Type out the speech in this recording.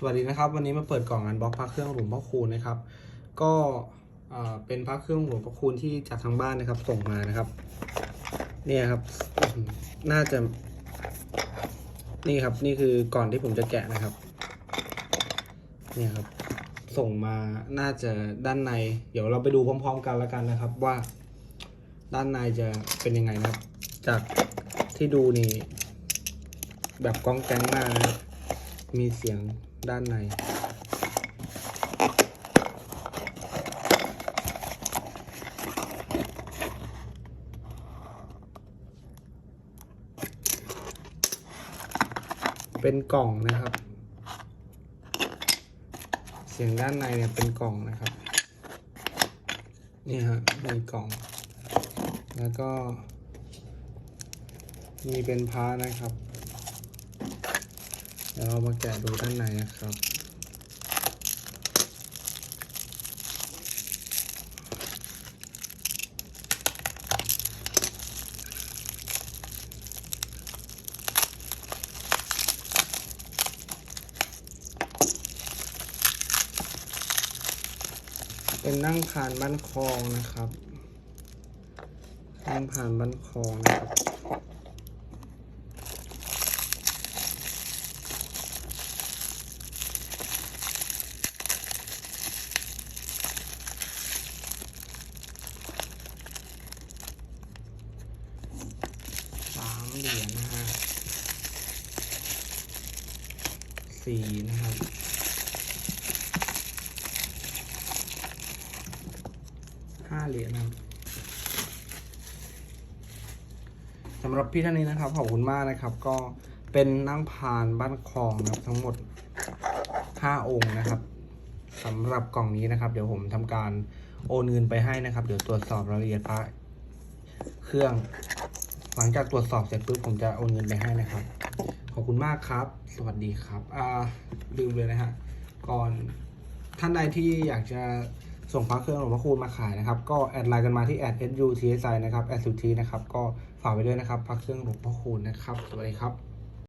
สวัสดีนะครับวันนี้มาเปิดกล่องอันบ็อกพระเครื่องหลวงพ่อคูณนะครับ ก็เป็นพระเครื่องหลวงพ่อคูณที่จากทางบ้านนะครับ ส่งมานะครับ เนี่ยครับน่าจะ นี่ครับนี่คือก่อนที่ผมจะแกะนะครับ เนี่ยครับ ส่งมาน่าจะด้านใน เดี๋ยวเราไปดูพร้อม ๆ กันแล้วกันนะครับ ว่า ด้านในจะเป็นยังไงนะครับ จากที่ดูนี่ แบบกล้องแกงมากนะครับมีเสียง ด้านใน เป็นกล่องนะครับ เสียงด้านในเนี่ยเป็นกล่องนะครับ นี่ฮะมีกล่อง แล้วก็ มีเป็นพานะครับ ดี๋ยวเรามาแกะดูด้านในนะครับ เป็นนั่งผ่านบ้านคลองนะครับ นั่งผ่านบ้านคลองนะครับ สามเหรียญนะฮะ สีนะครับ ห้าเหรียญนะครับสำหรับพี่ท่านนี้นะครับขอบคุณมากนะครับ ก็เป็นนั่งพานบ้านคลองนะครับ ทั้งหมดห้าองค์นะครับสำหรับกล่องนี้นะครับ เดี๋ยวผมทำการโอนเงินไปให้นะครับ เดี๋ยวตรวจสอบรายละเอียดพระเครื่อง หลังจากตรวจสอบเสร็จปุ๊บผมจะโอนเงินไปให้นะครับ อบคุณมากครับ สวัสดีครับ อ่า ลืมเลยนะฮะ ก่อนท่านใดที่อยากจะส่งพระเครื่องหลวงพ่อคูณมาขายนะครับ ก็แอดไลน์กันมาที่แอด SUTSI นะครับ s u t นะครับ ก็ฝากไว้ด้วยนะครับ พระเครื่องหลวงพ่อคูณนะครับ สวัสดีครับ